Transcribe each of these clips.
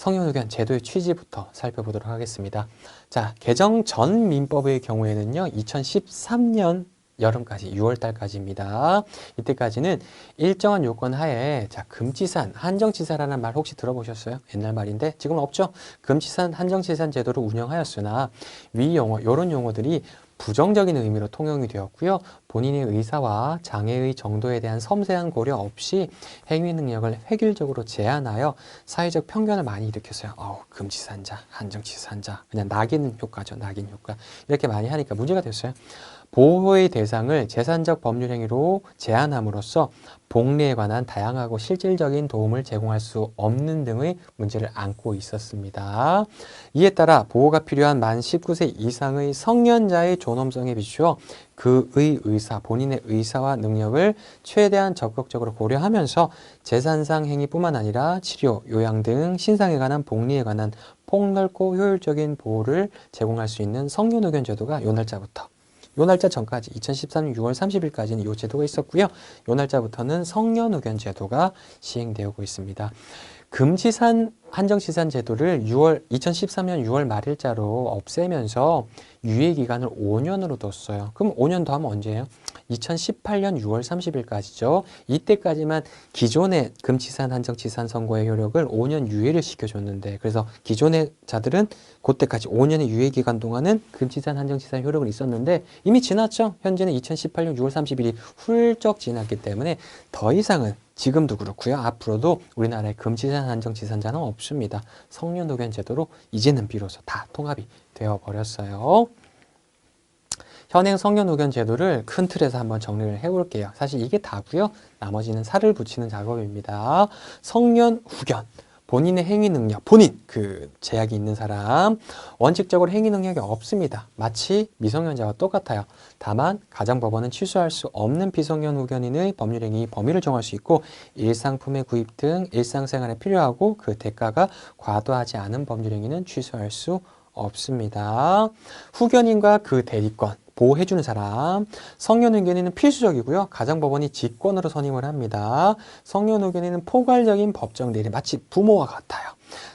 성년후견 제도의 취지부터 살펴보도록 하겠습니다. 자, 개정 전 민법의 경우에는요, 2013년 여름까지 6월 달까지입니다. 이때까지는 일정한 요건 하에 자, 금치산, 한정치사라는 말 혹시 들어보셨어요? 옛날 말인데 지금은 없죠. 금치산, 한정치산 제도를 운영하였으나 위 용어, 요런 용어들이 부정적인 의미로 통용이 되었고요. 본인의 의사와 장애의 정도에 대한 섬세한 고려 없이 행위 능력을 획일적으로 제한하여 사회적 편견을 많이 일으켰어요. 어우, 금치산자, 한정치산자, 그냥 낙인 효과죠. 낙인 효과. 이렇게 많이 하니까 문제가 됐어요. 보호의 대상을 재산적 법률 행위로 제한함으로써 복리에 관한 다양하고 실질적인 도움을 제공할 수 없는 등의 문제를 안고 있었습니다. 이에 따라 보호가 필요한 만 19세 이상의 성년자의 존엄성에 비추어 그의 의사, 본인의 의사와 능력을 최대한 적극적으로 고려하면서 재산상 행위뿐만 아니라 치료, 요양 등 신상에 관한 복리에 관한 폭넓고 효율적인 보호를 제공할 수 있는 성년의견 제도가 요 날짜부터 요 날짜 전까지 2013년 6월 30일까지는 요 제도가 있었고요. 요 날짜부터는 성년 의견 제도가 시행되고 있습니다. 금지산 한정치산 제도를 6월 2013년 6월 말일자로 없애면서 유예 기간을 5년으로 뒀어요. 그럼 5년 더 하면 언제예요? 2018년 6월 30일까지죠. 이때까지만 기존의 금치산 한정치산 선고의 효력을 5년 유예를 시켜줬는데 그래서 기존의 자들은 그때까지 5년의 유예 기간 동안은 금치산 한정치산 효력을 있었는데 이미 지났죠. 현재는 2018년 6월 30일이 훌쩍 지났기 때문에 더 이상은 지금도 그렇고요. 앞으로도 우리나라에 금치산 한정치산자는 없습니다. 성년노견 제도로 이제는 비로소 다 통합이 되어 버렸어요. 현행 성년 후견 제도를 큰 틀에서 한번 정리를 해볼게요. 사실 이게 다고요. 나머지는 살을 붙이는 작업입니다. 성년 후견. 본인의 행위 능력, 본인 그 제약이 있는 사람 원칙적으로 행위 능력이 없습니다. 마치 미성년자와 똑같아요. 다만 가정법원은 취소할 수 없는 비성년 후견인의 법률행위 범위를 정할 수 있고 일상품의 구입 등 일상생활에 필요하고 그 대가가 과도하지 않은 법률행위는 취소할 수 없습니다. 후견인과 그 대리권 보호해주는 사람. 성년 의견에는 필수적이고요. 가정법원이 직권으로 선임을 합니다. 성년 의견에는 포괄적인 법정 대리, 마치 부모와 같아요.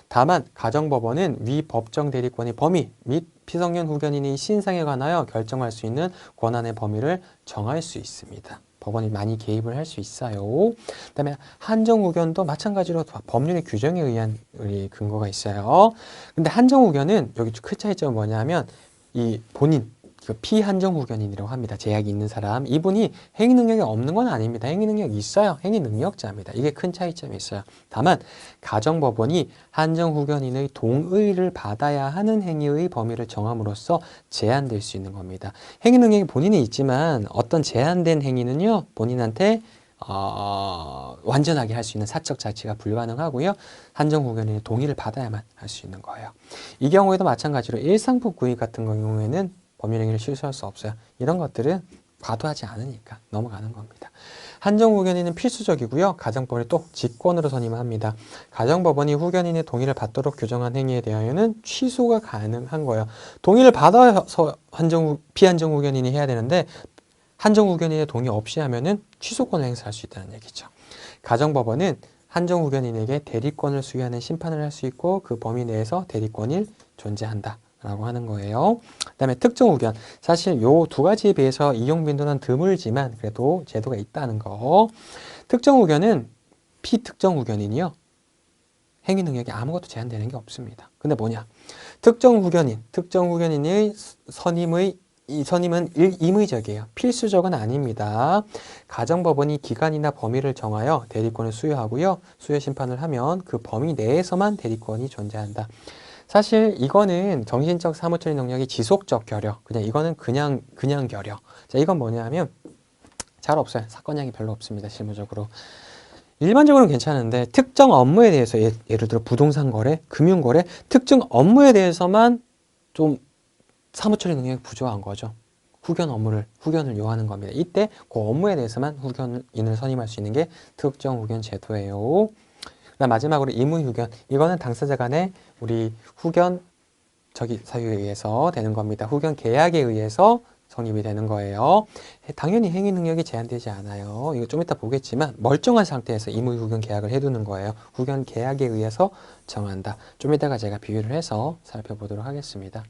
다만 가정법원은 위 법정 대리권의 범위 및 피성년 후견인이 신상에 관하여 결정할 수 있는 권한의 범위를 정할 수 있습니다. 법원이 많이 개입을 할 수 있어요. 그다음에 한정 후견도 마찬가지로 법률의 규정에 의한 우리 근거가 있어요. 근데 한정 후견은 여기 큰 차이점은 뭐냐면 이 본인 그 피한정 후견인이라고 합니다. 제약이 있는 사람. 이분이 행위 능력이 없는 건 아닙니다. 행위 능력이 있어요. 행위 능력자입니다. 이게 큰 차이점이 있어요. 다만 가정법원이 한정 후견인의 동의를 받아야 하는 행위의 범위를 정함으로써 제한될 수 있는 겁니다. 행위 능력이 본인이 있지만 어떤 제한된 행위는요. 본인한테 어, 완전하게 할 수 있는 사적 자치가 불가능하고요. 한정 후견인의 동의를 받아야만 할 수 있는 거예요. 이 경우에도 마찬가지로 일상법 구입 같은 경우에는 법률행위를 실수할 수 없어요. 이런 것들은 과도하지 않으니까 넘어가는 겁니다. 한정 후견인은 필수적이고요. 가정법원이 또 직권으로 선임합니다. 가정법원이 후견인의 동의를 받도록 규정한 행위에 대하여는 취소가 가능한 거예요. 동의를 받아서 한정 피한정 후견인이 해야 되는데 한정 후견인의 동의 없이 하면은 취소권을 행사할 수 있다는 얘기죠. 가정법원은 한정 후견인에게 대리권을 수여하는 심판을 할 수 있고 그 범위 내에서 대리권이 존재한다. 라고 하는 거예요. 그 다음에 특정 후견. 사실 요 두 가지에 비해서 이용 빈도는 드물지만 그래도 제도가 있다는 거. 특정 후견은 피특정 후견인이요. 행위 능력이 아무것도 제한되는 게 없습니다. 근데 뭐냐? 특정 후견인, 특정 후견인의 선임의 이 선임은 일, 임의적이에요. 필수적은 아닙니다. 가정법원이 기간이나 범위를 정하여 대리권을 수여하고요. 수여 심판을 하면 그 범위 내에서만 대리권이 존재한다. 사실 이거는 정신적 사무처리 능력이 지속적 결여. 그냥 이거는 그냥 그냥 결여. 자, 이건 뭐냐면 잘 없어요. 사건량이 별로 없습니다. 실무적으로. 일반적으로는 괜찮은데 특정 업무에 대해서 예, 예를 들어 부동산 거래, 금융 거래, 특정 업무에 대해서만 좀 사무처리 능력이 부족한 거죠. 후견 업무를 후견을 요하는 겁니다. 이때 그 업무에 대해서만 후견인을 선임할 수 있는 게 특정 후견 제도예요. 그다음 마지막으로 임의 후견. 이거는 당사자 간의 우리 후견 저기 사유에 의해서 되는 겁니다. 후견 계약에 의해서 성립이 되는 거예요. 당연히 행위 능력이 제한되지 않아요. 이거 좀 이따 보겠지만 멀쩡한 상태에서 이무 후견 계약을 해두는 거예요. 후견 계약에 의해서 정한다. 좀 이따가 제가 비유를 해서 살펴보도록 하겠습니다.